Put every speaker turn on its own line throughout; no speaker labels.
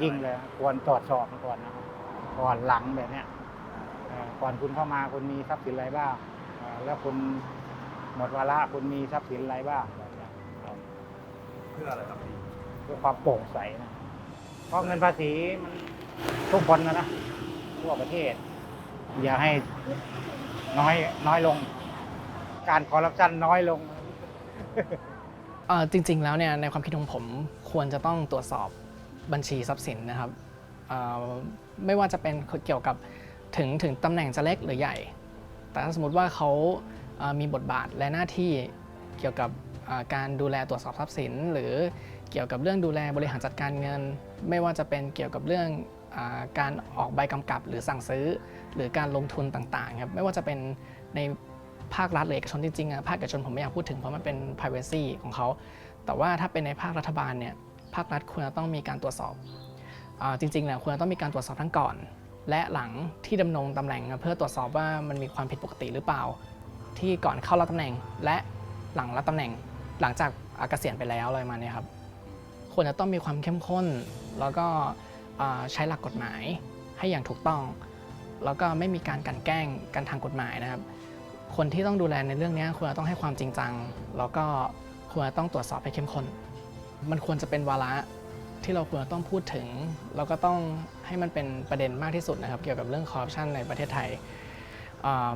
อย่างยิ่งเลยควรตรวจสอบก่อนนะครับก่อนหลังแบบเนี้ยเอ่อก่อนคุณเข้ามาคุณมีทรัพย์สินอะไรบ้างเอ่อแล้วคุณหมดวาระคุณมีทรัพย์สินอะไรบ้างแบบเนี้ยครับ
เพื่ออะไรครับพี่
เพื่อความโปร่งใสนะเพราะเงินภาษีมันทุกคนนะนะทั่วประเทศ อย่าให้น้อยน้อยลง การคอร์รัปชันน้อยลง
เอ่อจริง ๆ แล้วเนี่ยในความคิดของผมควรจะต้องตรวจสอบ บัญชีทรัพย์สินนะครับไม่ว่าจะเป็นเกี่ยวกับถึงถึงตำแหน่งจะเล็กหรือใหญ่ แต่ถ้าสมมติว่าเขามีบทบาทและหน้าที่เกี่ยวกับการดูแลตรวจสอบทรัพย์สิน หรือเกี่ยวกับเรื่องดูแลบริหารจัดการเงิน ไม่ว่าจะเป็นเกี่ยวกับเรื่องอการออกใบกำกับหรือสั่งซื้อ หรือการลงทุนต่างๆครับไม่ว่าจะเป็นในภาครัฐหรือเอกชนจริงๆอะภาคเอกชนผมไม่อยากพูดถึงเพราะมันเป็น privacy ของเขาแต่ว่าถ้าเป็นในภาครัฐบาลเนี่ย ภาครัฐควรจะต้องมีการตรวจสอบอจริงๆแล้วควรจะต้องมีการตรวจสอบทั้งก่อน และหลังที่ดำรงตำแหน่งเพื่อตรวจสอบว่ามันมีความผิดปกติหรือเปล่า ที่ก่อนเข้ารับตำแหน่ง และหลังรับตำแหน่ง หลังจากอ่าเกษียณไปแล้วอะไรมาเนี่ยครับควรจะต้องมีความเข้มข้น แล้วก็ใช้หลักกฎหมายให้อย่างถูกต้อง แล้วก็ไม่มีการกันแกล้งกันทางกฎหมายนะครับ คนที่ต้องดูแลในเรื่องนี้ควรจะต้องให้ความจริงจัง แล้วก็ควรจะต้องตรวจสอบให้เข้มข้น มันควรจะเป็นวาระที่เราควรต้องพูดถึง แล้วก็ต้องให้มันเป็นประเด็นมากที่สุดนะครับ เกี่ยวกับเรื่องคอร์รัปชันในประเทศไทย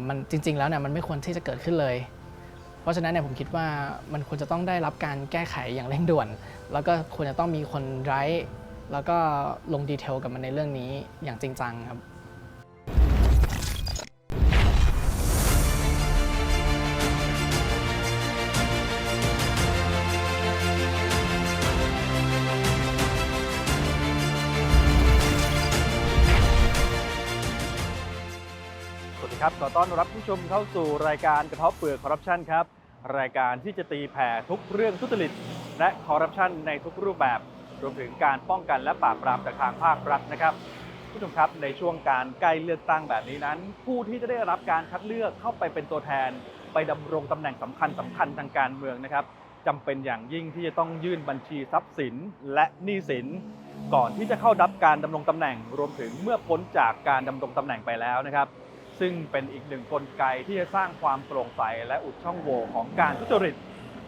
มันจริง ๆ แล้วเนี่ยมันไม่ควรที่จะเกิดขึ้นเลย เพราะฉะนั้นเนี่ยผมคิดว่ามันควรจะต้องได้รับการแก้ไขอย่างเร่งด่วน แล้วก็ควรจะต้องมีคนไร้แล้วก็ลงดีเทลกับมันในเรื่องนี้อย่างจริงจังครับ
ต้อนรับผู้ชมเข้าสู่รายการกระทบเปลือกคอร์รัปชันครับ รายการที่จะตีแผ่ทุกเรื่องทุจริต และคอร์รัปชันในทุกรูปแบบ รวมถึงการป้องกันและปราบปรามจากทางภาครัฐนะครับ ผู้ชมครับในช่วงการใกล้เลือกตั้งแบบนี้นั้น ผู้ที่จะได้รับการคัดเลือกเข้าไปเป็นตัวแทน ไปดำรงตำแหน่งสำคัญสำคัญทางการเมืองนะครับจำเป็นอย่างยิ่งที่จะต้องยื่นบัญชีทรัพย์สินและหนี้สิน ก่อนที่จะเข้ารับการดำรงตำแหน่ง รวมถึงเมื่อพ้นจากการดำรงตำแหน่งไปแล้วนะครับ ซึ่งเป็นอีกหนึ่งกลไกที่จะสร้างความโปร่งใสและอุดช่องโหว่ของการทุจริต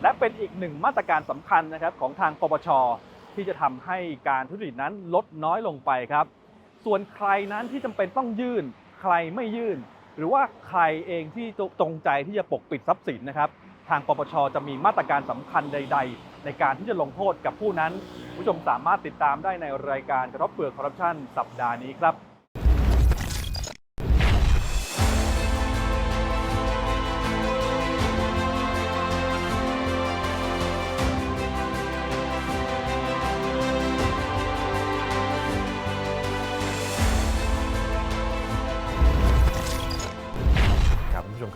และเป็นอีกหนึ่งมาตรการสำคัญนะครับของทางปปชที่จะทำให้การทุจริตนั้นลดน้อยลงไปครับ ส่วนใครนั้นที่จำเป็นต้องยื่น ใครไม่ยื่น หรือว่าใครเองที่จงใจที่จะปกปิดทรัพย์สินนะครับ ทางปปชจะมีมาตรการสำคัญใด ๆ ในการที่จะลงโทษกับผู้นั้น ผู้ชมสามารถติดตามได้ในรายการกระทบเปลือกคอร์รัปชันสัปดาห์นี้ครับ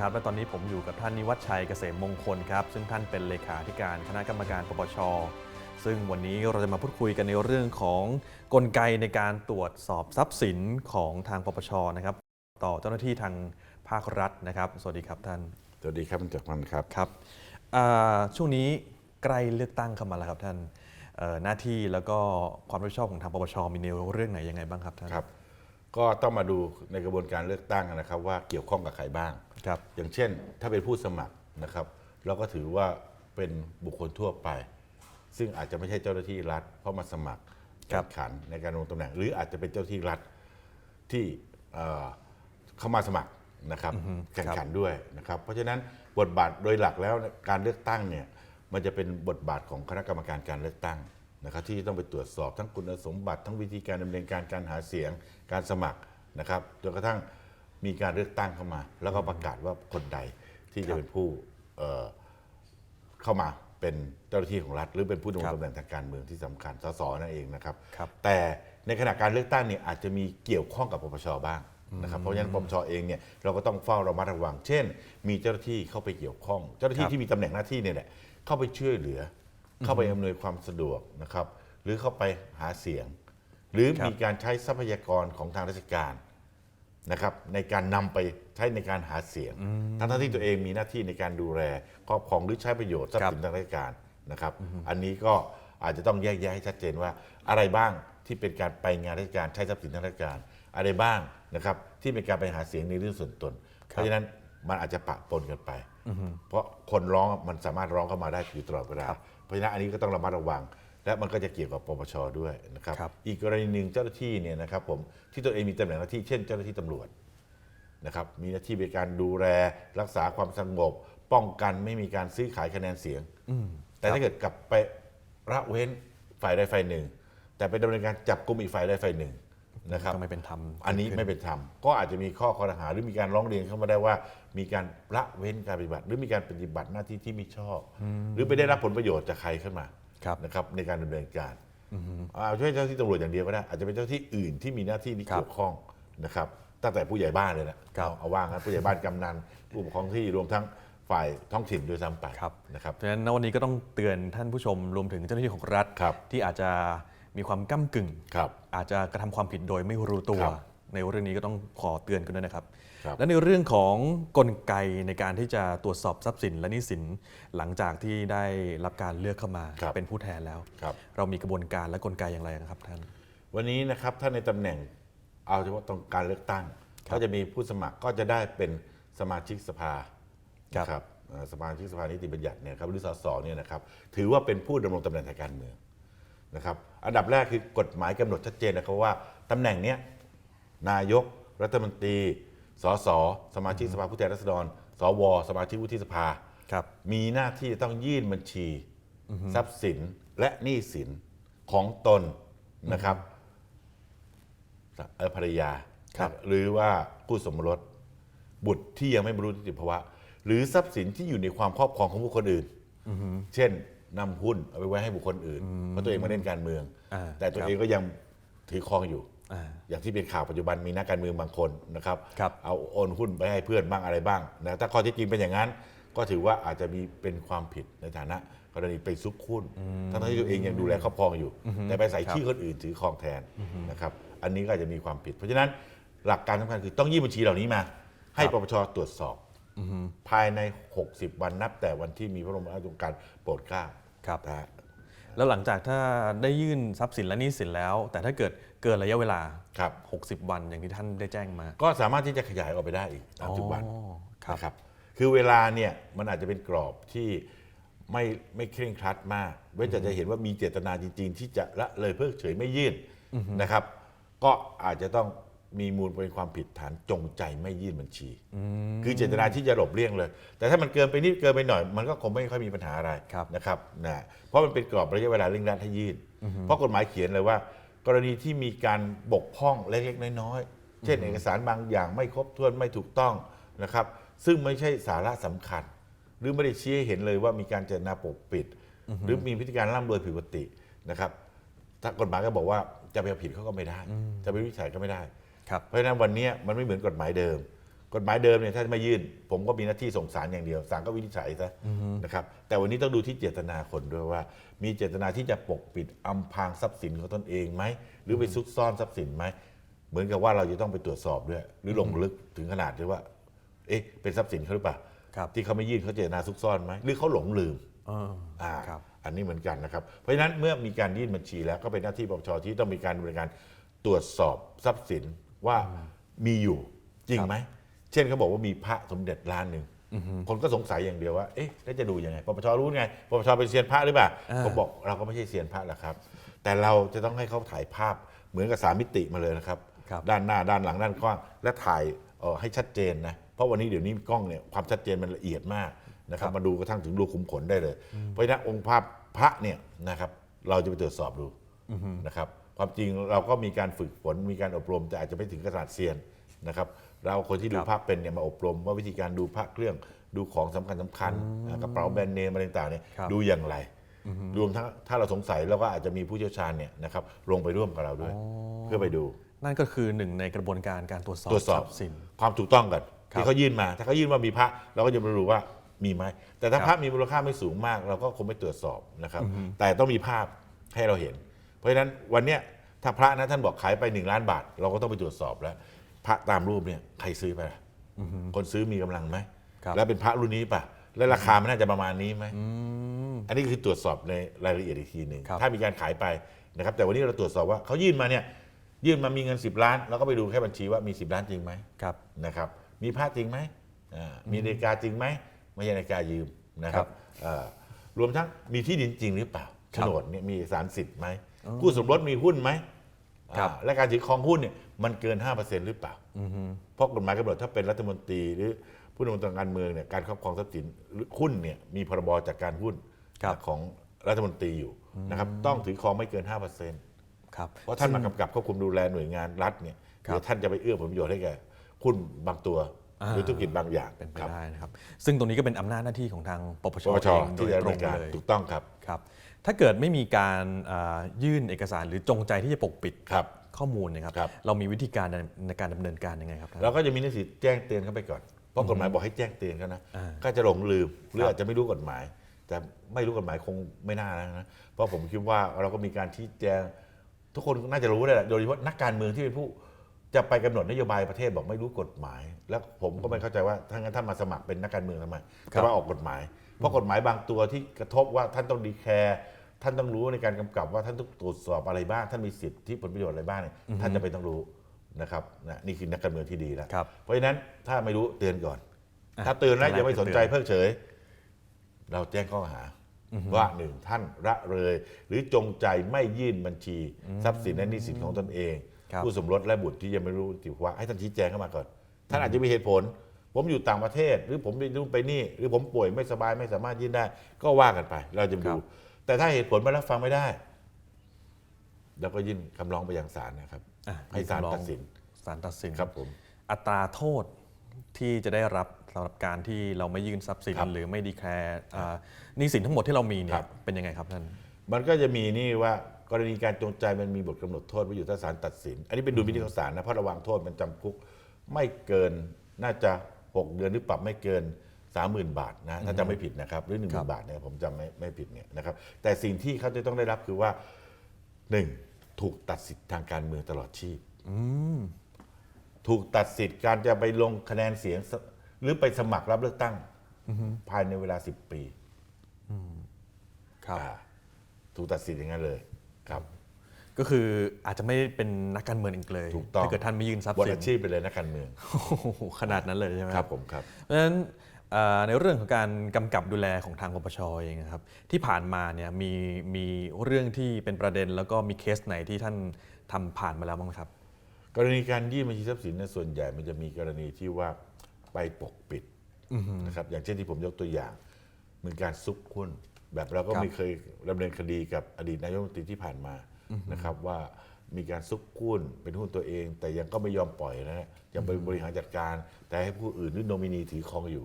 ครับคุณผู้ชมครับและตอนนี้ผมอยู่กับท่านนิวัฒชัยเกษมมงคลครับ ซึ่งท่านเป็นเลขาธิการคณะกรรมการปปช ซึ่งวันนี้เราจะมาพูดคุยกันในเรื่องของกลไกในการตรวจสอบทรัพย์สินของทางปปชนะครับ ต่อเจ้าหน้าที่ทางภาครัฐนะครับ สวัสดีครับท่าน
สวัสดีครับคุณจักรพันธ์ครับ
ครับอ่าช่วงนี้ใกล้เลือกตั้งเข้ามาแล้วครับท่านเอ่อหน้าที่แล้วก็ความรับผิดชอบของทางปปชมีในเรื่องไหนยังไงบ้างครับท่าน
ครับ ก็ต้องมาดูในกระบวนการเลือกตั้งนะครับว่าเกี่ยวข้องกับใครบ้าง
ครับ
อย่างเช่น ถ้าเป็นผู้สมัครนะครับ เราก็ถือว่าเป็นบุคคลทั่วไป ซึ่งอาจจะไม่ใช่เจ้าหน้าที่รัฐ เพราะมาสมัคร
ครั
แข่
บ
งขันในการลงตำแหน่ง หรืออาจจะเป็นเจ้าหน้าที่รัฐที่เอ่อเข้ามาสมัครนะครับแข่งขันด้วยนะครับ เพราะฉะนั้นบทบาทโดยหลักแล้วการเลือกตั้งเนี่ยมันจะเป็นบทบาทของคณะกรรมการการเลือกตั้ง นะครับที่ต้องไปตรวจสอบทั้งคุณสมบัติทั้งวิธีการดำเนินการการหาเสียงการสมัครนะครับจนกระทั่งมีการเลือกตั้งเข้ามา แล้วก็ประกาศว่าคนใดที่จะเป็นผู้เอ่อเข้ามาเป็นเจ้าหน้าที่ของรัฐ หรือเป็นผู้ดำรง
ครับ
ตำแหน่งทางการเมืองที่สำคัญสสนั่นเองนะครับ
ครับ
แต่ในขณะการเลือกตั้งเนี่ยอาจจะมีเกี่ยวข้องกับปปชบ้างนะครับเพราะฉะนั้นปปชเองเนี่ยเราก็ต้องเฝ้าระมัดระวัง เช่น มีเจ้าหน้าที่เข้าไปเกี่ยวข้อง เจ้าหน้า
ค
ที่
รับ
ที่มีตำแหน่งหน้าที่เนี่ยแหละเข้าไปช่วยเหลืออ เข้าไปอำนวยความสะดวกนะครับ หรือเข้าไปหาเสียง หรือ
ครับ
มีการใช้ทรัพยากรของทางราชการนะครับ ในการนำไปใช้ในการหาเสียง ทั้งๆที่ตัวเองมีหน้าที่ในการดูแลครอบครองหรือใช้ประโยชน์ทรัพย์สินทางราชการนะครับ อันนี้ก็อาจจะต้องแยกแยะให้ชัดเจนว่าอะไรบ้างที่เป็นการไปงานราชการใช้ทรัพย์สินทางราชการ อะไรบ้างนะครับ ที่เป็นการไปหาเสียงในเรื่องส่วนตน เพราะฉะนั้นมันอาจจะปะปนกันไป เพราะคนร้องมันสามารถร้องเข้ามาได้อยู่ตลอดเวลา เพราะฉะนั้นอันนี้ก็ต้องระมัดระวัง และมันก็จะเกี่ยวกับปปชด้วยนะครับ
ครับ
อีกกรณีหนึ่งเจ้าหน้าที่เนี่ยนะครับผมที่ตัวเองมีตำแหน่งหน้าที่เช่น เจ้าหน้าที่ตำรวจนะครับมีหน้าที่ในการดูแลรักษาความสงบ ป้องกันไม่มีการซื้อขายคะแนนเสียง แต่ถ้าเกิดกลับไปละเว้นฝ่ายใดฝ่ายหนึ่ง แต่ไปดำเนินการจับกุมอีกฝ่ายใดฝ่ายหนึ่ง นะครับ
ก็ไม่เป็นธรรม
อันนี้ไม่เป็นธรรมก็อาจจะมีข้อข้อรหาหรือมีการร้องเรียนเข้ามาได้ว่า มีการละเว้นการปฏิบัติ หรือมีการปฏิบัติหน้าที่ที่ไม่ชอบ หรือไปได้รับผลประโยชน์จากใครขึ้นมา
ครับ
นะครับในการดำเนินการอาจจะไม่ใช่เจ้าที่ตำรวจอย่างเดียวก็ได้อาจจะเป็นเจ้าที่อื่นที่มีหน้าที่ที่
ครับ
เกี่ยวข้องนะครับตั้งแต่ผู้ใหญ่บ้านเลยนะครับเอาเอาว่างั้นผู้ใหญ่บ้านกำนันผู้ปกครองที่รวมทั้งฝ่ายท้องถิ่นด้วยซ้ำไป
ครับ
นะครับ
เพราะฉะนั้นณวันนี้ก็ต้องเตือนท่านผู้ชมรวมถึงเจ้าหน้าที่ของรัฐ
ครับ
ที่อาจจะ มีความก้ากึ่ง
ครับ
อาจจะกระทำความผิดโดยไม่รู้ตัว
ครับ
ในเรื่องนี้ก็ต้องขอเตือนกันด้วยนะครับ
ครับ
และในเรื่องของกลไกในการที่จะตรวจสอบทรัพย์สินและหนี้สินหลังจากที่ได้รับการเลือกเข้ามา
ครับ
เป็นผู้แทนแล้ว
ครับ
เรามีกระบวนการและกลไกอย่างไรนะครับท่าน
วันนี้นะครับถ้าในตำแหน่งเอาเฉพาะตรงการเลือกตั้ง
ครับ
ก็จะมีผู้สมัครก็จะได้เป็นสมาชิกสภา
ครับ
นะครับเอ่อสมาชิกสภานิติบัญญัติเนี่ยครับหรือสสเนี่ยนะครับถือว่าเป็นผู้ดำรงตำแหน่งทางการเมือง นะครับอันดับแรกคือกฎหมายกำหนดชัดเจนนะครับว่าตำแหน่งเนี้ยนายกรัฐมนตรีสสสมาชิกสภาผู้แทนราษฎร สว สมาชิกวุฒิสภา
ครับ
มีหน้าที่จะต้องยื่นบัญชี ทรัพย์สินและหนี้สินของตนนะครับเอ่อภรรยา
ครับ
หรือว่าผู้สมรสบุตรที่ยังไม่บรรลุนิติภาวะ หรือทรัพย์สินที่อยู่ในความครอบครองของบุคคลอื่นเช่น นำหุ้นเอาไปไว้ให้บุคคลอื่นเพราะตัวเองมาเล่นการเมือง
อ่า
แต่ตัว
ครับ
เองก็ยังถือครองอยู่
อ่า
อย่างที่เป็นข่าวปัจจุบันมีนักการเมืองบางคนนะครับ
ครับ
เอาโอนหุ้นไปให้เพื่อนบ้างอะไรบ้างนะถ้าข้อเที่จริงเป็นอย่างนั้น ก็ถือว่าอาจจะมีเป็นความผิดในฐานะกรณีไปซุกหุ้นทั้งๆที่ตัวเองยังดูแลครอบครองอยู่ แต่ไปใส่
ครับ
ชื่อคนอื่นถือครองแทนนะครับอันนี้ก็อาจจะมีความผิด เพราะฉะนั้นหลักการสำคัญคือต้องยื่นบัญชีเหล่านี้มา ให้ปปชตรวจสอบ ภายใน 60 วันนับแต่วันที่มีพระบรมราชโองการโปรดเกล้า
ครับ
นะฮะ
แล้วหลังจากถ้าได้ยื่นทรัพย์สินและหนี้สินแล้ว แต่ถ้าเกิดเกินระยะเวลา
ครับ
60 วันอย่างที่ท่านได้แจ้งมา
ก็สามารถที่จะขยายออกไปได้อีกตามทุกวัน
อ๋อครับ
นะครับ คือเวลาเนี่ยมันอาจจะเป็นกรอบที่ไม่ไม่เคร่งครัดมากเว้นแต่จะเห็นว่ามีเจตนาจริง ๆ ที่จะละเลยเพิกเฉยไม่ยื่นนะครับ ก็อาจจะต้อง มีมูลเป็นความผิดฐานจงใจไม่ยื่นบัญชี คือเจตนาที่จะหลบเลี่ยงเลย แต่ถ้ามันเกินไปนิดเกินไปหน่อย มันก็คงไม่ค่อยมีปัญหาอะไร
ครับ
นะครับนะเพราะมันเป็นกรอบระยะเวลาเร่งรัดให้ยื่น เพราะกฎหมายเขียนเลยว่า กรณีที่มีการบกพร่องเล็กๆน้อยๆ เช่นเอกสารบางอย่างไม่ครบถ้วนไม่ถูกต้องนะครับ ซึ่งไม่ใช่สาระสำคัญ หรือไม่ได้ชี้ให้เห็นเลยว่ามีการเจตนาปกปิด หรือมีพฤติการร่ำรวยผิดปกตินะครับถ้ากฎหมายก็บอกว่าจะไปเอาผิดเขาก็ไม่ได้ จะไปวิจัยก็ไม่ได้
ครับ
เพราะฉะนั้นวันนี้มันไม่เหมือนกฎหมายเดิม กฎหมายเดิมเนี่ยถ้าไม่ยื่น ผมก็มีหน้าที่ส่งสารอย่างเดียวศาลก็วินิจฉัยซะนะครับแต่วันนี้ต้องดูที่เจตนาคนด้วยว่า มีเจตนาที่จะปกปิดอำพรางทรัพย์สินของตนเองไหมหรือไปซุกซ่อนทรัพย์สินไหมเหมือนกับว่าเราจะต้องไปตรวจสอบด้วยหรือลงลึกถึงขนาดที่ว่า เอ๊ะเป็นทรัพย์สินเขาหรือเปล่า
ครับ
ที่เขาไม่ยื่นเขาเจตนาซุกซ่อนไหมหรือเขาหลงลืม
เออ
อ่า
ครับ
อันนี้เหมือนกันนะครับ เพราะฉะนั้นเมื่อมีการยื่นบัญชีแล้วก็เป็นหน้าที่ปปชที่ต้องมีการดำเนินการตรวจสอบทรัพย์สิน ว่ามีอยู่จริงไหม เช่นเขาบอกว่ามีพระสมเด็จล้านหนึ่งคนก็สงสัยอย่างเดียวว่า เอ๊ะแล้วจะดูยังไงปปชรู้ไงปปชเป็นเซียนพระหรือเปล่า
อ่า
ผมบอกเราก็ไม่ใช่เซียนพระหรอกครับ แต่เราจะต้องให้เขาถ่ายภาพเหมือนกับสามมิติมาเลยนะครับ
ครับ
ด้านหน้าด้านหลังด้านกว้าง และถ่ายเอ่อให้ชัดเจนนะ เพราะวันนี้เดี๋ยวนี้กล้องเนี่ยความชัดเจนมันละเอียดมากนะครับมาดูกระทั่งถึงรูขุมขนได้เลย เพราะฉะนั้นองค์ภาพพระเนี่ยนะครับเราจะไปตรวจสอบดูนะครับ ความจริงเราก็มีการฝึกฝนมีการอบรม แต่อาจจะไม่ถึงขนาดเซียนนะครับ เราคนที่ดู
ครับ
พระเป็นเนี่ยมาอบรม ว่าวิธีการดูพระเครื่องดูของสำคัญสำคัญอ่ากระเป๋าแบรนด์เนมอะไรต่างๆเนี่ย
ครับ
ดูอย่างไร รวมทั้งถ้าเราสงสัยเราก็อาจจะมีผู้เชี่ยวชาญเนี่ยนะครับลงไปร่วมกับเราด้วย เพื่อไปดู
นั่นก็คือหนึ่งในกระบวนการการตรวจสอบ
ตรวจสอบ
ทรัพย์สิน
ความถูกต้องกัน
ครับ
ที่เขายื่นมา ถ้าเขายื่นว่ามีพระเราก็จะมาดูว่ามีไหมแต่ถ้า
ครับ
พระมีมูลค่าไม่สูงมาก เราก็คงไม่ตรวจสอบนะครับ แต่ต้องมีภาพให้เราเห็น เพราะฉะนั้นวันเนี้ยถ้าพระนะท่านบอกขายไปหนึ่งล้านบาท เราก็ต้องไปตรวจสอบแล้ว พระตามรูปเนี่ยใครซื้อไปล่ะคนซื้อมีกำลังไหม
ครับ
แล้วเป็นพระรุ่นนี้ป่ะ และราคามันน่าจะประมาณนี้ไหม
อืม
อันนี้คือตรวจสอบในรายละเอียดอีกทีหนึ่ง
ครับ
ถ้ามีการขายไปนะครับ แต่วันนี้เราตรวจสอบว่าเขายื่นมาเนี่ยยื่นมามีเงิน 10 ล้านเราก็ไปดูแค่บัญชีว่ามี 10 ล้านจริงไหม
ครับ
นะครับ มีพระจริงไหมอ่ามีนาฬิกาจริงไหมไม่ใช่นาฬิกายืมนะค
ครั
รับบเอ่อรวมทั้งมีที่ดินจริงหรือเปล่า
ค
โฉ
รับ
นดเนี่ยมีเอกสารสิทธิ์ไหม คู่สมรสมีหุ้นไหม
ครับ
อ่าและการถือครองหุ้นเนี่ยมันเกิน 5%หรือเปล่า
อือฮึ
เพราะกฎหมายกำหนดถ้าเป็นรัฐมนตรีหรือผู้ดำรงตำแหน่งการเมืองเนี่ยการครอบครองทรัพย์สินหรือหุ้นเนี่ยมีพรบจัดการหุ้น
ครับ
ของรัฐมนตรีอยู่นะครับต้องถือครองไม่เกิน 5%
ครับ
เพราะท่านมากำกับควบคุมดูแลหน่วยงานรัฐเนี่ย
ครับ
เดี๋ยวท่านจะไปเอื้อผลประโยชน์ให้แก่หุ้นบางตัว
อ่า
หรือธุรกิจบางอย่าง
เป็นไป
ครับ
ได้นะครับ ซึ่งตรงนี้ก็เป็นอำนาจหน้าที่ของทางปปช
ปปช
เองโด
ที่
ย
จะ
ตร
ดำเนิ
ง
นการ
เลย
ถูกต้องครับ
ครับ ถ้าเกิดไม่มีการอ่ายื่นเอกสารหรือจงใจที่จะปกปิด
ครับ
ข้อมูลเนะครับ
ครับ
เรามีวิธีการในการดำเนินการยังไงครับท่าน
เราก็จะมีหนังสือแจ้งเตือนเข้าไปก่อนเพราะกฎหมายบอกให้แจ้งเตือนเขานะ
อ่า
ก็จะหลงลืมหรือ
ครับ
อาจจะไม่รู้กฎหมาย แต่ไม่รู้กฎหมายคงไม่น่านะเพราะผมคิดว่าเราก็มีการชี้แจงทุกคนน่าจะรู้ได้แหละโดยเฉพาะนักการเมืองที่เป็นผู้จะไปกำหนดนโยบายประเทศบอกไม่รู้กฎหมาย แล้วผมก็ไม่เข้าใจว่าถ้างั้นท่านมาสมัครเป็นนักการเมืองทำไม
ครับ
จะมาออกกฎหมาย เพราะกฎหมายบางตัวที่กระทบว่าท่านต้องดีแคร์ท่านต้องรู้ในการกำกับว่าท่านต้องตรวจสอบอะไรบ้าง ท่านมีสิทธิผลประโยชน์อะไรบ้างเนี่ยท่านจะเป็นต้องรู้นะครับนะนี่คือนักการเมืองที่ดีแล้ว
ครับ
เพราะฉะนั้นถ้าไม่รู้เตือนก่อน
อะ
ถ้าเตือนแล้ว
อะไร
ยังไม่สนใจ
คือเตือน
เพิกเฉย เราแจ้งข้อหาว่าหนึ่งท่านละเลย หรือจงใจไม่ยื่นบัญชี ทรัพย์สินและหนี้สินของตนเอง
ครับ
ผู้สมรสและบุตรที่ยังไม่รู้ติว่าให้ท่านชี้แจงเข้ามาก่อน ท่านอาจจะมีเหตุผล ผมอยู่ต่างประเทศ หรือผมไปนู่นไปนี่ หรือผมป่วยไม่สบายไม่สามารถยื่นได้ ก็ว่ากันไป เราจะ
ครั
ดู
บ
แต่ถ้าเหตุผลมารับฟังไม่ได้เราก็ยื่นคำร้องไปยังศาลนะครับ
อะ
ให้ศาล
มีคำร้อง
ตัดสิน
ศาลตัดสิน
ครับผม
อัตราโทษที่จะได้รับสำหรับการที่เราไม่ยื่นทรัพย์สิน
ครับ
หรือไม่ดีแคร์อ่าหนี้สินทั้งหมดที่เรามีเนี่
ครั
ย
บ
เป็นยังไงครับท่าน
มันก็จะมีนี่ว่ากรณีการจงใจมันมีบทกำหนดโทษไว้อยู่ถ้าศาลตัดสิน อันนี้เป็นดุลพินิจของศาลนะเพราะระวังโทษมันจำคุกไม่เกินน่าจะ 6 เดือนหรือปรับไม่เกิน 30,000 บาทนะถ้าจำไม่ผิดนะครับหรือ1
ครับ
0,000 บาทเนี่ยผมจำไม่ไม่ผิดเนี่ยนะครับแต่สิ่งที่เขาจะต้องได้รับคือว่า 1. ถูกตัดสิทธิ์ทางการเมืองตลอดชีพ
อืม
ถูกตัดสิทธิ์การจะไปลงคะแนนเสียงสหรือไปสมัครรับเลือกตั้งภายในเวลา 10 ปี
ครับ
อ่าถูกตัดสิทธิ์อย่างนั้นเลยครับ
ก็คืออาจจะไม่เป็นนักการเมืองอีกเลย
ถูกต้อง
ถ้าเกิดท่านไม่ยื่นทรัพย์
บท
สิน
อาชีพไปเลยนักการเมือง
โอ้โหขนาดนั้นเลยใช่ไหม
ครับผมครับ
เพราะฉะนั้นเอ่อในเรื่องของการกำกับดูแลของทางปปชเองนะครับที่ผ่านมาเนี่ยมีมีเรื่องที่เป็นประเด็น แล้วก็มีเคสไหนที่ท่านทำผ่านมาแล้วบ้างไหมครับ
กรณีการยื่นบัญชีทรัพย์สินเนยส่วนใหญ่มันจะมีกรณีที่ว่าไปปกปิดนะครับอย่างเช่นที่ผมยกตัวอย่างเหมือนการซุกหุ้นแบบเราก็
ครับ
ไม่เคยดำเนินคดีกับอดีตนายกรัฐมนตรีที่ผ่านมา นะครับว่ามีการซุกหุ้นเป็นหุ้นตัวเอง แต่ยังก็ไม่ยอมปล่อยนะฮะยังไปบริหารจัดการ แต่ให้ผู้อื่นหรือโนมินีถือครองอยู่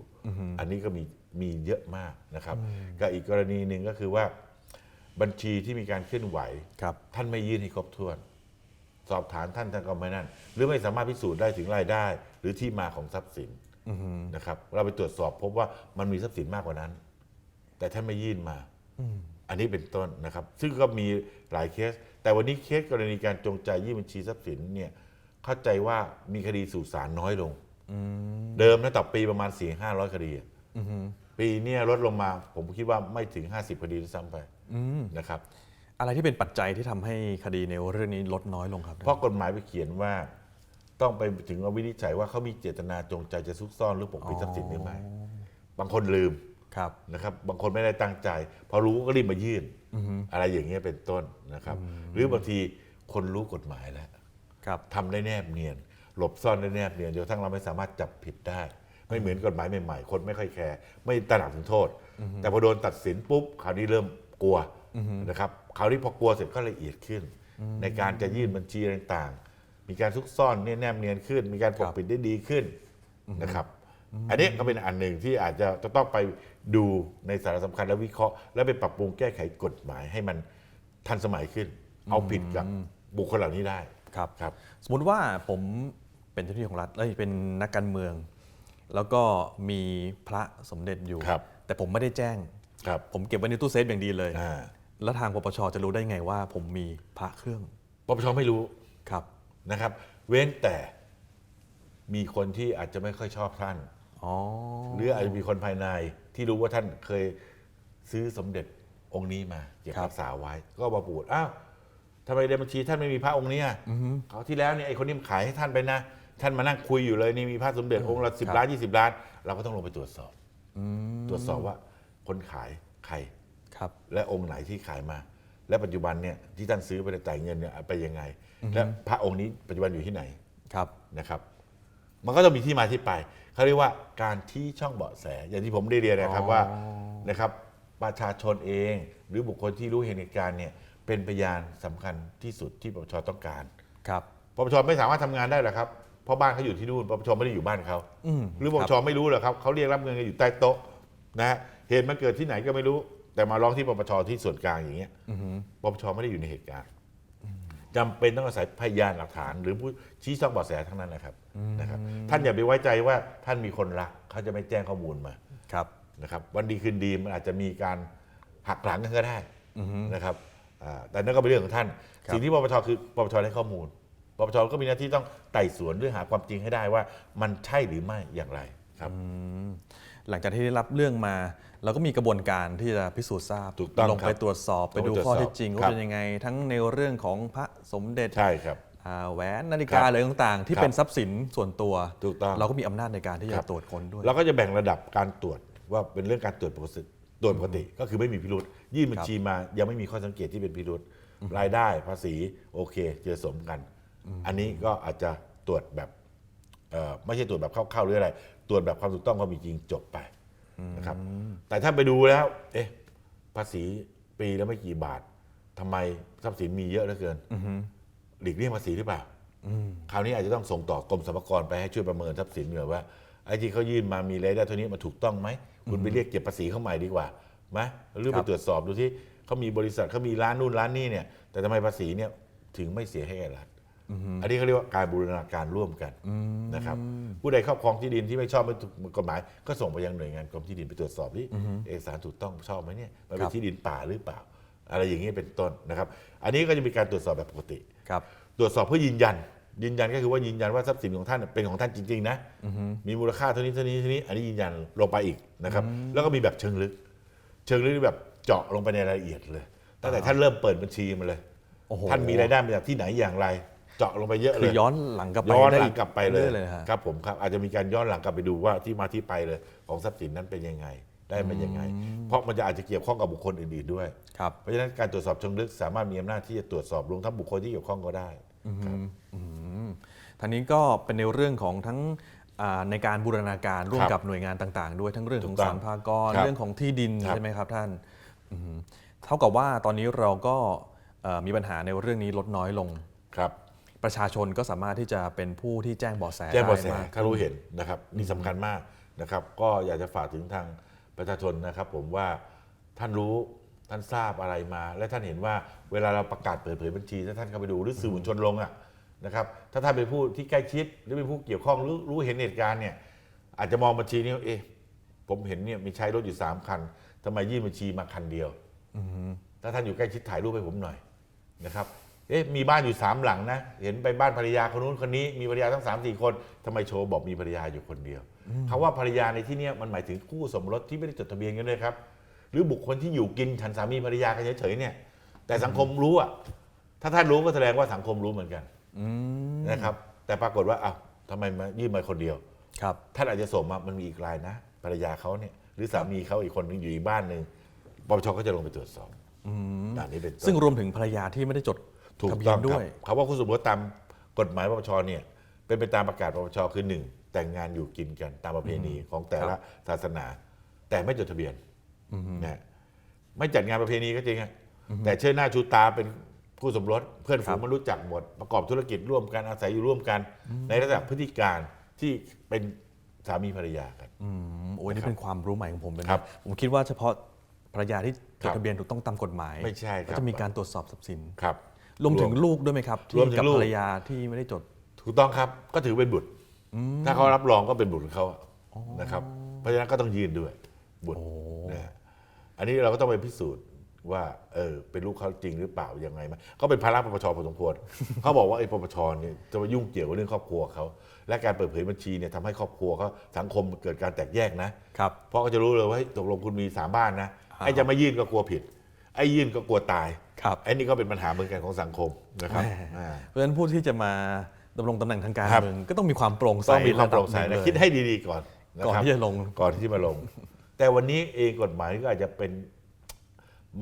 อันนี้ก็มีมีเยอะมากนะครับกับอีกกรณีหนึ่งก็คือว่า บัญชีที่มีการเคลื่อนไหว
ครับ
ท่านไม่ยื่นให้ครบถ้วน สอบถามท่านท่านก็ไม่นั่น หรือไม่สามารถพิสูจน์ได้ถึงรายได้ หรือที่มาของทรัพย์สินนะครับ เราไปตรวจสอบพบว่ามันมีทรัพย์สินมากกว่านั้น แต่ท่านไม่ยื่นมาอั นนี้เป็นต้นนะครับ ซึ่งก็มีหลายเคส แต่วันนี้เคสกรณีการจงใจยื่นบัญชีทรัพย์สินเนี่ยเข้าใจว่ามีคดีสู่ศาลน้อยลงเดิมนะต่อปีประมาณ4 5 0 0คดีอะปีเนี้ลดลงมาผมคิดว่าไม่ถึง 50 คดีด้วยซ้ำไปนะครับ
อะไรที่เป็นปัจจัยที่ทำให้คดีในเรื่องนี้ลดน้อยลงครับ
เพราะกฎหมายไปเขียนว่า ต้องไปถึงว่าวินิจฉัยว่าเขามีเจตนาจงใจจะซุกซ่อนหรือปกปิดทรัพย์สินหรือไม่บางคนลืม
ครับ
นะครับบางคนไม่ได้ตั้งใจ พอรู้ก็รีบมายื่นอะไรอย่างเงี้ยเป็นต้นนะครับ หรือบางทีคนรู้กฎหมายแล้ว
ครับ
ทำได้แนบเนียน หลบซ่อนได้แนบเนียนจนกระทั่งเราไม่สามารถจับผิดได้ ไม่เหมือนกฎหมายใหม่ๆ คนไม่ค่อยแคร์ไม่ตระหนักถึงโทษ แต่พอโดนตัดสินปุ๊บคราวนี้เริ่มกลัวนะครับคราวนี้พอกลัวเสร็จก็ละเอียดขึ้น ในการจะยื่นบัญชีต่างๆมีการซุกซ่อนเนี่ยแนบเนียนขึ้น มีการปกปิดได้ดีขึ้นนะครับ อันนี้ก็เป็นอันหนึ่งที่อาจจะจะต้องไปดูในสาระสำคัญและวิเคราะห์ และไปปรับปรุงแก้ไขกฎหมายให้มันทันสมัยขึ้น เอาผิดกับบุคคลเหล่านี้ได้
ครับ
ครับ
สมมติว่าผมเป็นเจ้าหน้าที่ของรัฐเอ้ยเป็นนักการเมือง แล้วก็มีพระสมเด็จอยู่
ครับ
แต่ผมไม่ได้แจ้ง
ครับ
ผมเก็บไว้ในตู้เซฟอย่างดีเลย
อ่า
แล้วทางปปชจะรู้ได้ไงว่า ผมมีพระเครื่อง
ปปชไม่รู้
ครับ
นะครับเว้นแต่มีคนที่อาจจะไม่ค่อยชอบท่าน
อ๋อ
หรืออาจจะมีคนภายในที่รู้ว่าท่านเคยซื้อสมเด็จองค์นี้มาเก็บ
ครับ
รักษาไว้ ก็มาปูดอ้าวทำไมในบัญชีท่านไม่มีพระองค์เนี้ย
อือฮึ
เขาวที่แล้วเนี่ยไอ้คนนี้มันขายให้ท่านไปนะ ท่านมานั่งคุยอยู่เลยนี่มีพระสมเด็จองค์ละสิบ
ครับ
ล้านยี่สิบล้าน เราก็ต้องลงไปตรวจสอบ
อืม
ตรวจสอบว่าคนขายใคร
ครับ
และองค์ไหนที่ขายมา และปัจจุบันเนี่ยที่ท่านซื้อไปจ่ายเงินเนี่ยไปยังไง และพระองค์นี้ปัจจุบันอยู่ที่ไหน
ครับ
นะครับ มันก็ต้องมีที่มาที่ไป เขาเรียกว่าการที่ช่องเบาะแส อย่างที่ผมได้เรียนนะครับ
อ๋อ
ว่านะครับประชาชนเอง หรือบุคคลที่รู้เห็นเหตุการณ์เนี่ยเป็นพยานสำคัญที่สุดที่ปปชต้องการ
ครับ
ปปชไม่สามารถทำงานได้หรอกครับเพราะบ้านเขาอยู่ที่นู่นปปชไม่ได้อยู่บ้านเขา
อืม
หรือปปชไม่รู้หรอกครับเขาเรียกรับเงินกันอยู่ใต้โต๊ะนะฮะเหตุมันเกิดที่ไหนก็ไม่รู้ แต่มาร้องที่ปปชที่ส่วนกลางอย่างเงี้ย
อือฮึ
ปปชไม่ได้อยู่ในเหตุการณ์ จำเป็นต้องอาศัยพยานหลักฐาน หรือผู้ชี้ช่องเบาะแสทั้งนั้นนะครับนะครับ ท่านอย่าไปไว้ใจว่าท่านมีคนรักเขาจะไม่แจ้งข้อมูลมา
ครับ
นะครับ วันดีคืนดีมันอาจจะมีการหักหลังกันก็ได้
อือฮึ
นะครับอ่าแต่นั่นก็เป็นเรื่องของท่าน
ครับ
สิ่งที่ปปชคือปปชให้ข้อมูลปปชก็มีหน้าที่ต้องไต่สวนเรื่องหาความจริงให้ได้ว่า มันใช่หรือไม่อย่างไรครับ
อืม หลังจากที่ได้รับเรื่องมา เราก็มีกระบวนการที่จะพิสูจน์ทราบ
ถูกต้อง
ลงไป
ครับ
ตรวจสอบไปดู
ลงไปตรวจ
ข้อ
สอบ
เท็จจริง
ครั
ว่า
บ
เป็นยังไง ทั้งในเรื่องของพระสมเด็จ
ใช่ครับ
อ่าแหวนนาฬิ
ครั
กา
บ
อะไรต่างๆ ที่
ครับ
เป็นทรัพย์สินส่วนตัว
ถูกต้อง
เราก็มีอำนาจในการที่
ค
จะ
รับ
ตรวจค้นด้วย
เราก็จะแบ่งระดับการตรวจว่าเป็นเรื่องการตรวจปกติตรวจปกติก็คือไม่มีพิรุษยื่นบัญชีมายังไม่มีข้อสังเกตที่เป็นพิรุษรายได้ภาษีโอเคเจอสมกัน อันนี้ก็อาจจะตรวจแบบเอ่อไม่ใช่ตรวจแบบเข้าๆหรืออะไร ตรวจแบบความถูกต้องก็มีจริงจบไปนะครับ แต่ถ้าไปดูแล้ว เอ๊ะ ภาษีปีแล้วไม่กี่บาททำไมทรัพย์สินมีเยอะเหลือเกินหลีกเลี่ยงภาษีหรือเปล่าคราวนี้อาจจะต้องส่งต่อกรมสรรพากรไปให้ช่วยประเมินทรัพย์สินเหนือยว่าไอ้ที่เขายื่นมามีรายได้เท่านี้มันถูกต้องไหมคุณไปเรียกเก็บภาษีเข้าใหม่ดีกว่าไหมหรือ
ครั
ไป
บ
ตรวจสอบดูที่เขามีบริษัทเขามีร้านนู่นร้านนี่เนี่ย แต่ทำไมภาษีเนี่ยถึงไม่เสียให้แก่รัฐ อันนี้เขาเรียกว่าการบูรณาการร่วมกันนะครับผู้ใดครอบครองที่ดินที่ไม่ชอบไม่ถูกกฎหมาย ก็ส่งไปยังหน่วยงานกรมที่ดินไปตรวจสอบที่เอกสารถูกต้องชอบไหมเนี่ยมันเป็
ครั
น
บ
ที่ดินป่าหรือเปล่า อะไรอย่างนี้เป็นต้นนะครับ อันนี้ก็จะมีการตรวจสอบแบบปกติ
ครับ
ตรวจสอบเพื่อยืนยัน ยืนยันก็คือว่ายืนยันว่าทรัพย์สินของท่านเป็นของท่านจริงๆนะมีมูลค่าเท่านี้เท่านี้เท่านี้ อันนี้ยืนยันลงไปอีกนะครับ แล้วก็มีแบบเชิงลึก เชิงลึกนี่แบบเจาะลงไปในรายละเอียดเลยตั้งแต่ท่านเริ่มเปิดบัญชีมาเลย
โอ้โห
ท่านมีรายได้มาจากที่ไหนอย่างไร เจาะลงไปเยอะเล
คือยย้อนหลังกลับไป
ย้อน
ได้
หลั
อี
งกลับไปเลย
รื่อเลยฮะ
ครับผมครับอาจจะมีการย้อนหลังกลับไปดูว่าที่มาที่ไปเลย ของทรัพย์สินนั้นเป็นยังไง ได้มายังไง เพราะมันจะอาจจะเกี่ยวข้องกับบุคคลอื่นๆด้วย
ครับ
เพราะฉะนั้นการตรวจสอบเชิงลึกสามารถมีอำนาจที่จะตรวจสอบรวมทั้งบุคคลที่เกี่ยวข้องก็ได้ครับ
อืมทางนี้ก็เป็นในเรื่องของทั้งอ่าในการบูรณาการร่วม
ครับ
กับหน่วยงานต่าง ๆ ด้วยทั้งเรื่องของ
ถูกต้อง
สารพากร
ครับ
เรื่องของที่ดิน
ครับ
ใช่ไหมครับท่านอืมเท่ากับว่าตอนนี้เราก็เอ่อมีปัญหาในเรื่องนี้ลดน้อยลง
ครับ
ประชาชนก็สามารถที่จะเป็นผู้ที่แจ้งเบาะแส
แจ้งเบาะแส
ได้มาก
ถ้ารู้เห็นนะครับนี่สำคัญมากนะครับ ก็อยากจะฝากถึงทางประชาชนนะครับผมว่าท่านรู้ท่านทราบอะไรมา และท่านเห็นว่าเวลาเราประกาศเปิดเผยบัญชี ถ้าท่านเข้าไปดูหรือสื่อมวลชนลงอะนะครับถ้าท่านเป็นผู้ที่ใกล้ชิดหรือเป็นผู้เกี่ยวข้องหรือรู้เห็นเหตุการณ์เนี่ยอาจจะมองบัญชีนี้ว่าเอ๊ะผมเห็นเนี่ยมีใช้รถอยู่สามคันทำไมยื่นบัญชีมาคันเดียว ถ้าท่านอยู่ใกล้ชิดถ่ายรูปให้ผมหน่อยนะครับ เอ๊ะมีบ้านอยู่สามหลังนะ เห็นไปบ้านภรรยาคนนู้นคนนี้มีภรรยาทั้งสามสี่คนทำไมโชว์บอกมีภรรยาอยู่คนเดียวคำว่าภรรยาในที่เนี้ยมันหมายถึงคู่สมรสที่ไม่ได้จดทะเบียนกันด้วยครับ หรือบุคคลที่อยู่กินฉันสามีภรรยากันเฉยๆเนี่ย แต่สังคมรู้อะถ้าท่านรู้ก็แสดงว่าสังคมรู้เหมือนกัน
อืม
นะครับ แต่ปรากฏว่าอ้าวทำไมมายื่นมาคนเดียว
ครับ
ท่านอาจจะส่งมามันมีอีกรายนะ ภรรยาเขาเนี่ย หรือสามีเขาอีกคนนึงอยู่อีกบ้านหนึ่งปปชก็จะลงไปตรวจสอบ
อืม
อันนี้เป็นต้น
ซึ่งรวมถึงภรรยาที่ไม่ได้จด
ถูก
ทะเบี
ต้
ย
อนง
ด้
ครั
ว
บ
ย
คำว่าคู่สมรสตามกฎหมายปปชเนี่ยเป็นไปตามประกาศปปชคือหนึ่งแต่งงานอยู่กินกันตามประเพณีของแต่ละศาสนา แต่ไม่จดทะเบียนนะฮะไม่จัดงานประเพณีก็จริงอะแต่เชิดหน้าชูตาเป็นคู่สมรสเพื่อนฝู
ครั
ง
บ
มันรู้จักหมด ประกอบธุรกิจร่วมกันอาศัยอยู่ร่วมกัน ในระดับพฤติการที่เป็นสามีภรรยากัน
อืมโอ้ยนี่เป็นความรู้ใหม่ของผมเลย
ครั
นะ
บ
ผมคิดว่าเฉพาะภรรยาที่จ
ครั
ด
บ
ทะเบียนถูกต้องตามกฎหมาย
ไม่ใช่ครับ
ก็จะมีการตรวจสอบทรัพย์สิน
ครับ
รวมถึงลูกด้วยไหมครับ
รวมถึง
ที่กับ
ลูก
ภรรยาที่ไม่ได้จด
ถูกต้องครับก็ถือเป็นบุตร ถ้าเขารับรองก็เป็นบุตรของเขาอะนะครับ เพราะฉะนั้นก็ต้องยืนด้วยบุตร
โอ้
นะฮะอันนี้เราก็ต้องไปพิสูจน์ว่าเออเป็นลูกเขาจริงหรือเปล่ายังไงไหมก็เป็นภาระปปชพอสมควร เขาบอกว่าไอ้ปปชเนี่ยจะมายุ่งเกี่ยวกับเรื่องครอบครัวเขาและการเปิดเผยบัญชีเนี่ยทำให้ครอบครัวเขาสังคมเกิดการแตกแยกนะ
ครับ
เพราะก็จะรู้เลยว่าเฮ้ยตกลงคุณมีสามบ้านนะ
อ่า
ไอ้จะไม่ยื่นก็กลัวผิด ไอ้ยื่นก็กลัวตาย
ครับ
ไอ้นี่ก็เป็นปัญหาเหมือนกันของสังคมนะครับ
แหม่
อ่า
เพราะฉะนั้นผู้ที่จะมาดำรงตำแหน่งทางการ
ครับ
เมืองก็ต้องมีความโปร่งใส
ต้องมีความโปร่งใสะ
ดับห
นะ
นึ่ง
คิด
เลย
ให้ดีๆก่อนนะ
ก่อน
ครับ
ที่จะลง
ก่อนที่มาลง แต่วันนี้เองกฎหมายก็อาจจะเป็น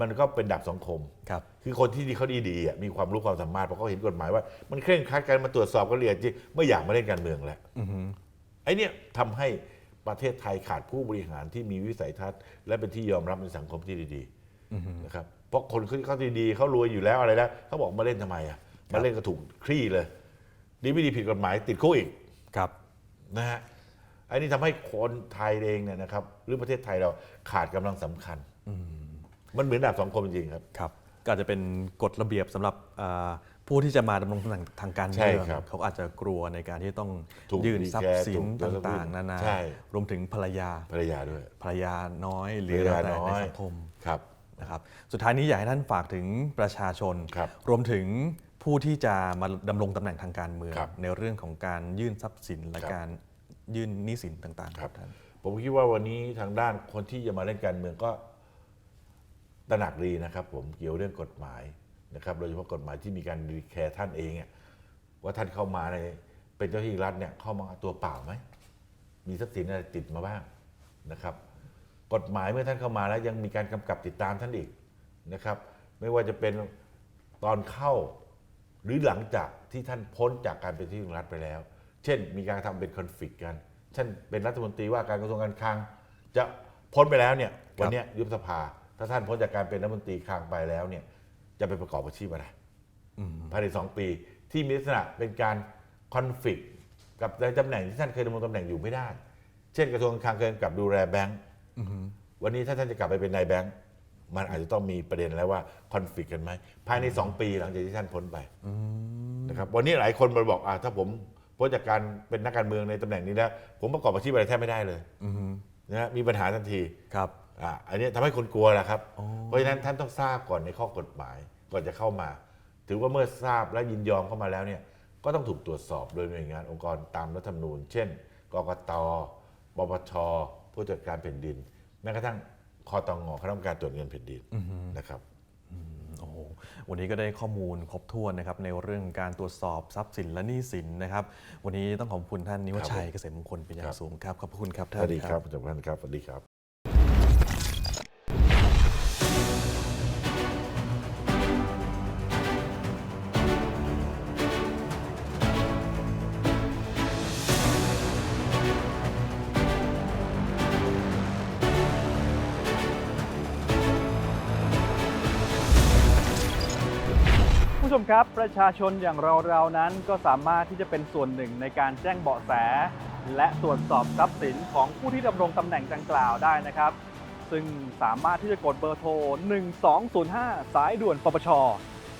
มันก็เป็นดับสังคม
ครับ
คือคนที่เขาดีๆอะมีความรู้ความสามารถเพราะเขาเห็นกฎหมายว่า มันเคร่งครัดกันมาตรวจสอบกันเรียนจริงไม่อยากมาเล่นการเมืองแล้ว
อือฮึ
ไอ้เนี่ยทำให้ประเทศไทยขาดผู้บริหารที่มีวิสัยทัศน์ และเป็นที่ยอมรับในสังคมที่ดีๆ นะครับเพราะคนที่เขาดีๆเขารวยอยู่แล้วอะไรแล้วเขาบอกมาเล่นทำไมอะมาเล่นก็ถูกคลี่เลยดีไม่ดีผิดกฎหมายติดคุกอีก
ครับ
นะฮะไอ้นี่ทำให้คนไทยเองเนี่ยนะครับหรือประเทศไทยเราขาดกำลังสำคัญมันเหมือนดาบสองคมจริงๆครับ
ครับ ก็อาจจะเป็นกฎระเบียบสำหรับอ่าผู้ที่จะมาดำรงตำแหน่งทางการ
ใช่
เมือง
ครับ
เขาอาจจะกลัวในการที่ต้อง
ถูก
ยื่นทรัพย์สิน
ถูก
ต่างๆ นานา
ใช่
รวมถึงภรรยา
ภรรยาด้วย
ภรรยาน้อยหรือ
ภรรยา
อะไร
น้อย
ในสังคม
ครับ
นะครับสุดท้ายนี้อยากให้ท่านฝากถึงประชาชน
ครับ
รวมถึงผู้ที่จะมาดำรงตำแหน่งทางการเมือง
ครับ
ในเรื่องของการยื่นทรัพย์สินและ
ครับ
การยื่นหนี้สินต่างๆ
ครับ
ท่าน
ผมคิดว่าวันนี้ทางด้านคนที่จะมาเล่นการเมืองก็ตระหนักดีนะครับผมเกี่ยวเรื่องกฎหมายนะครับโดยเฉพาะกฎหมายที่มีการดีแคร์ท่านเองอะว่าท่านเข้ามาในเป็นเจ้าหน้าที่รัฐเนี่ยเข้ามาตัวเปล่าไหมมีทรัพย์สินอะไรติดมาบ้างนะครับ กฎหมายเมื่อท่านเข้ามาแล้วยังมีการกำกับติดตามท่านอีกนะครับ ไม่ว่าจะเป็นตอนเข้าหรือหลังจากที่ท่านพ้นจากการเป็นที่พึ่งรัฐไปแล้ว เช่น มีการทำเป็นคอนฟ lict กันเช่นเป็นรัฐมนตรีว่าการกระทรวงการคลัง จะพ้นไปแล้วเนี่ยวันเนี้ยยุบสภา ถ้าท่านพ้นจากการเป็นรัฐมนตรีคลังไปแล้วเนี่ยจะไปประกอบอาชีพอะไรภายในสองปีที่มีลักษณะเป็นการคอนฟ lict กับในตำแหน่งที่ท่านเคยดำรงตำแหน่งอยู่ไม่ได้ เช่นกระทรวงการคลังเคยกำกับดูแลแบงก์ วันนี้ถ้าท่านจะกลับไปเป็นนายแบงก์มันอาจจะต้องมีประเด็นแล้วว่าคอนฟ lict กันไหมภายใน 2 ปีหลังจากที่ท่านพ้นไปนะครับวันนี้หลายคนมาบอกอ่าถ้าผมพ้นจากการเป็นนักการเมืองในตำแหน่งนี้แล้วผมประกอบอาชีพอะไรแทบไม่ได้เลยนะฮะมีปัญหาทันที
ครับ
อ่าอันนี้ทำให้คนกลัวแหละครับ เพราะฉะนั้นท่านต้องทราบก่อนในข้อกฎหมายก่อนจะเข้ามา ถือว่าเมื่อทราบและยินยอมเข้ามาแล้วเนี่ยก็ต้องถูกตรวจสอบโดยหน่วยงานองค์กรตามรัฐธรรมนูญ เช่นกกตปปช ผู้จัดการแผ่นดิน แม้กระทั่งคอตงคณะกรรมการตรวจเงินแผ่นดินนะครับ
โอ้โหวันนี้ก็ได้ข้อมูลครบถ้วนนะครับในเรื่องการตรวจสอบทรัพย์สินและหนี้สินนะครับ วันนี้ต้องขอบคุณท่านนิวัชชัยเกษมมงคลเป็นอย่า
ครั
ง
บ
สูงครับ ขอบพระคุณครับ
ส
ท่าน
วัสดีครับอาจารย์พันธ์ครับสวัสดีครับ
ผู้ชมครับประชาชนอย่างเราๆนั้นก็สามารถที่จะเป็นส่วนหนึ่งในการแจ้งเบาะแส และตรวจสอบทรัพย์สินของผู้ที่ดำรงตำแหน่งดังกล่าวได้นะครับ ซึ่งสามารถที่จะกดเบอร์โทร 1205 สายด่วนปปช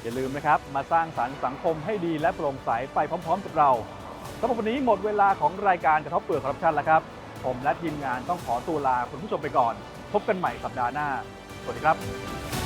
อย่าลืมนะครับ มาสร้างสรรค์สังคมให้ดีและโปร่งใสไปพร้อมๆกับเราสำหรับวันนี้หมดเวลาของรายการกระทบเปลือกคอร์รัปชันแล้วครับ ผมและทีมงานต้องขอตัวลาคุณผู้ชมไปก่อน พบกันใหม่สัปดาห์หน้า สวัสดีครับ